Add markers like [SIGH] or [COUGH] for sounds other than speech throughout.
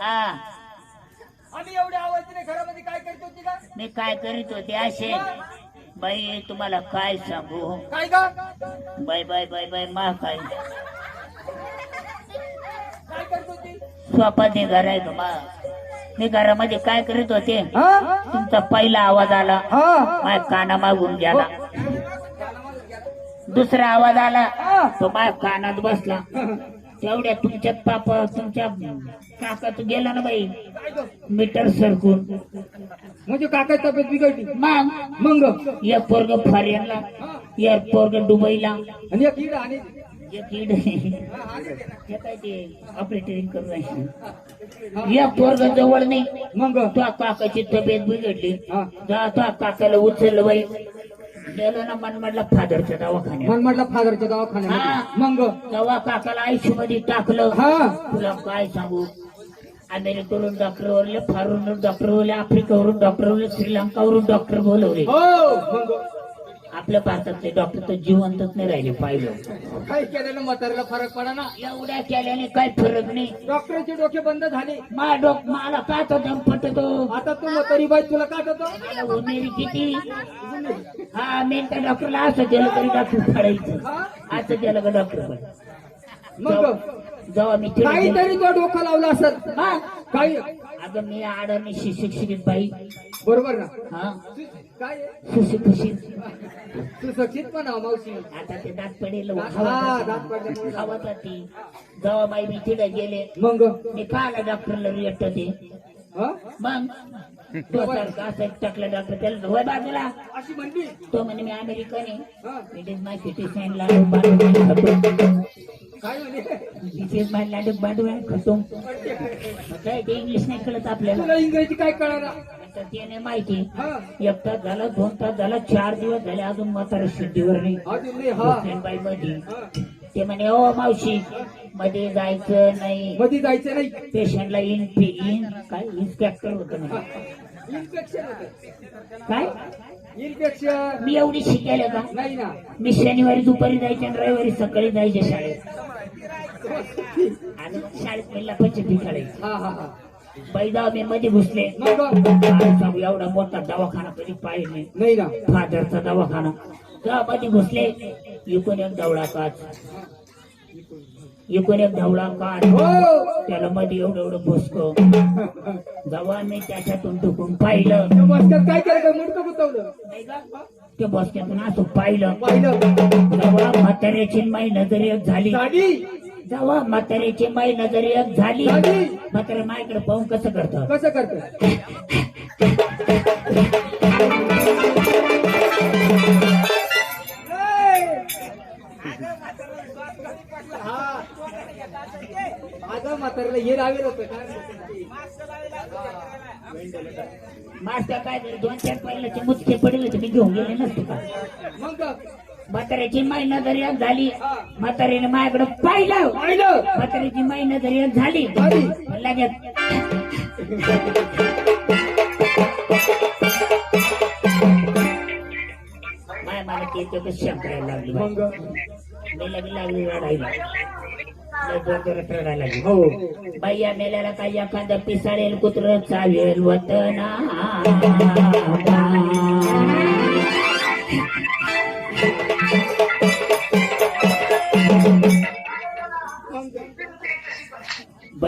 हा. आम्ही एवढ्या आवाजाने घरामध्ये काय करत होती का? मी काय करीत होते असे? बाई तुम्हाला काय सांगू? काय का बाय बाय बाय बाय मा काय? काय करत होती? स्वतः ते घर आहे का मा. मी घरामध्ये काय करीत होते? हा? तुमचा पहिला आवाज आला. हा. माझ्या काना मागून गेला. दुसरा आवाज आला. तो माझ्या कानात बसला. [LAUGHS] तेवढ्या तुमच्या पाप तुमच्या काकात गेला ना बाई? मीटर सरकून. म्हणजे काकाची तब्येत बिघडली. मग? मग? एक पोरग फॉरेनला एक पोरग दुबईला. आणि एक किड आणि एक इड. हे काय ते ऑपरेटरिंग करून राहिले एक पोरग जवळ नाही. मग? तो काकाची तब्येत बिघडली. तो काकाला उचललं बाई. गेलो ना मनमडला फादरच्या दवाखान्यात. मन म्हटलं फादरच्या हा. दवाखान्यात मग? तेव्हा काकाला आयुष्यमध्ये टाकलं. हा. तुला काय सांगू? अमेरिकेवरून डॉक्टर बोलले फारून डॉक्टर बोलले आफ्रिकेवरून डॉक्टर बोलले श्रीलंकावरून डॉक्टर बोलवले. हो. मग? आपल्या भारतातले डॉक्टर तर जिवंतच नाही राहिले पाहिलं. काय केलेलं म्हाताऱ्याला फरक पडा ना? एवढ्या केल्याने काय फरक नाही. डॉक्टरचे डोके बंद झाले. मा डोक मला का तो दम पटतो. आता तू म्हातारी बाई तुला काय मला उमेरी किती? हा मी त्या डॉक्टरला असं केलं तरी डॉक्टर पडायचं. हा? असं केलं का डॉक्टर पण मग? जेव्हा मी काहीतरी तो डोकं लावलं असत हा? काही अगं मी आडणी शिक्षित बाई. बरोबर ना? हा? काय? सुशिक्षित. सुशिक्षित पण आहो मावशी. आता ते दात पडेल हा दात पडल्यामुळे खावत ती जेव्हा बाई मी तिथे गेले मग? मी काला डॉक्टरला रिएक्ट ते हा? मग? तो सारखा असं टाकलं डॉक्टर त्याला होय बाजूला. अशी म्हणली? तो म्हणे मी अमेरिकन आहे. हा. इट इज माय सिटी काय ते इंग्लिश नाही कळत आपल्याला. तुला इंग्रजी काय कळणार? तर ते नाही माहिती. एक तास झाला दोन तास झाला चार दिवस झाले अजून म्हातारा शिट्टीवर नाही. नाही हा. बाई मध्ये. ते म्हणे ओ मावशी मध्ये जायचं नाही. मध्ये जायचं नाही. पेशंटला इन इन काय? इन्स्पेक्टर होत म्हणे. इन्फेक्शन होतं. काय? इन्फेक्शन मी एवढी शिकायला का? नाही ना. मी शनिवारी दुपारी जायचे आणि रविवारी सकाळी जायचे शाळेत. आणि शाळेत पहिला पंचमी काढायची हा हा हा. बैदा मी मध्ये घुसले. सांगू एवढा मोठा दवाखाना कधी पाहिजे नाही. ना. फादरचा दवाखाना. मध्ये घुसले. इकून एक धावळा काच इकून एक धावळा काच हो. त्याला मध्ये एवढं एवढं भुसको जेव्हा मी त्याच्यातून टुकून पाहिलं. काय केलं ते बसक्यातून असं पाहिलं. जेव्हा म्हाताऱ्याची माई नजर एक झाली. जेव्हा म्हाताऱ्याची माई नजर एक झाली. म्हातारे माईकडे पाहून कसं करतं? कसं करतो? माझं म्हातारला हे लावेल होतं मास्टर काय झालं दोन चार पहिल्याचे मुचके पडले तर मी घेऊन गेले नसते का? मग? म्हाताऱ्याची माई नजर एक झाली म्हाताऱ्याने माझ्याकडे पाहिलं. पाहिलं. म्हाताऱ्याची माई नजर एक झाली झाली. लगेच माय मला ते ते शक करायला लागली. मग? मी लगे लागली रडायला हो. बाई मेल्याला काही एखादं पिसाळेल कुत्र चावेल वतना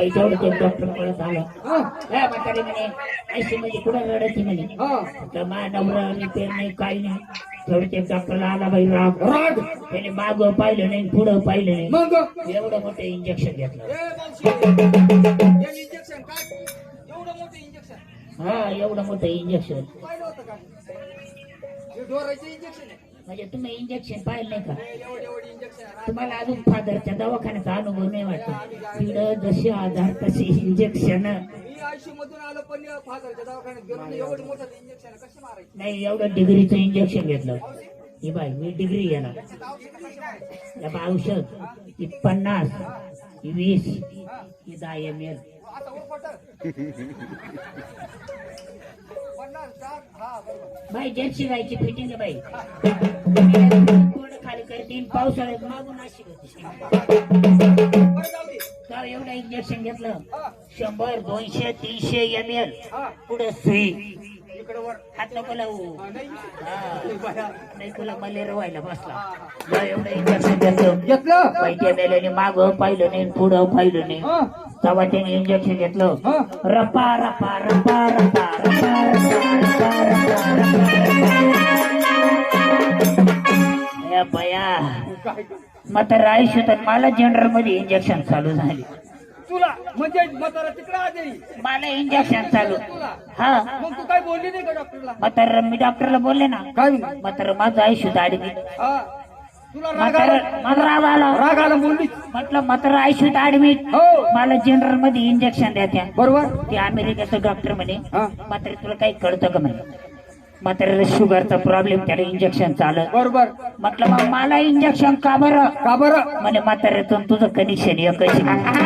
तेवढं ते डॉक्टर आला हा. काय म्हातारी म्हणे ऐशी म्हणजे कुठं रडायची म्हणे? हा. तर मा नवरा रिपेअर नाही काही नाही. तेवढं ते डॉक्टरला आला बाई राग. राग. त्याने माग पाहिलं नाही पुढं पाहिलं नाही. मग? एवढं मोठं इंजेक्शन घेतलं. इंजेक्शन काय? एवढं मोठं इंजेक्शन हा एवढं मोठं इंजेक्शन पाहिलं होतं का? हे डोराचं इंजेक्शन आहे. म्हणजे तुम्ही इंजेक्शन पाहिलं नाही का? तुम्हाला अजून फादरच्या दवाखान्याचा अनुभव नाही वाटत. तिकडं जसे आधार तसे इंजेक्शन नाही एवढं डिग्रीचं इंजेक्शन घेतलं. ही बाई मी डिग्री घेणार. या औषध. ही पन्नास ही वीस ही दहा एम एल [LAUGHS] [LAUGHS] बाई जर्सी गायची फिटिंग बाई. थोडं खाली करते पावसाळ्यात मागून अशी होती. तेव्हा एवढं इंजेक्शन घेतलं. शंभर दोनशे तीनशे एम एल पुढे सुई हात नको लावू. नाही तुला मलेरिया व्हायला बसला. एवढं इंजेक्शन घेतलं. घेतलं? पैसे मेल्याने माग पाहिलं नाही पुढं पाहिलं नाही. तेव्हा त्यांनी इंजेक्शन घेतलं. रपा रपा रपा रपा रपा रपा रपा बया. मग तर मला जनरलमध्ये इंजेक्शन चालू झाले. तुला म्हणजे मला इंजेक्शन चालू. हा. मग तू काय बोलली नाही का डॉक्टरला? मग तर मी डॉक्टरला बोलले ना. काय मग तर माझं आयुष्य दाढी तुला राग म्हातार आला? मला राग आला. राग आला बोलली. म्हटलं म्हातार आयुष्यात ऍडमिट हो. मला जनरलमध्ये इंजेक्शन द्या त्या बरोबर. ते अमेरिकेचं डॉक्टर म्हणे. हा. मात्र तुला काही कळतं का म्हणे? म्हाताऱ्याला शुगरचा प्रॉब्लेम त्याला इंजेक्शन चालत बरोबर. म्हटलं मग मला इंजेक्शन का बरं? का बरं? म्हणे म्हाताऱ्यातून तुझं कनेक्शन एकच आहे.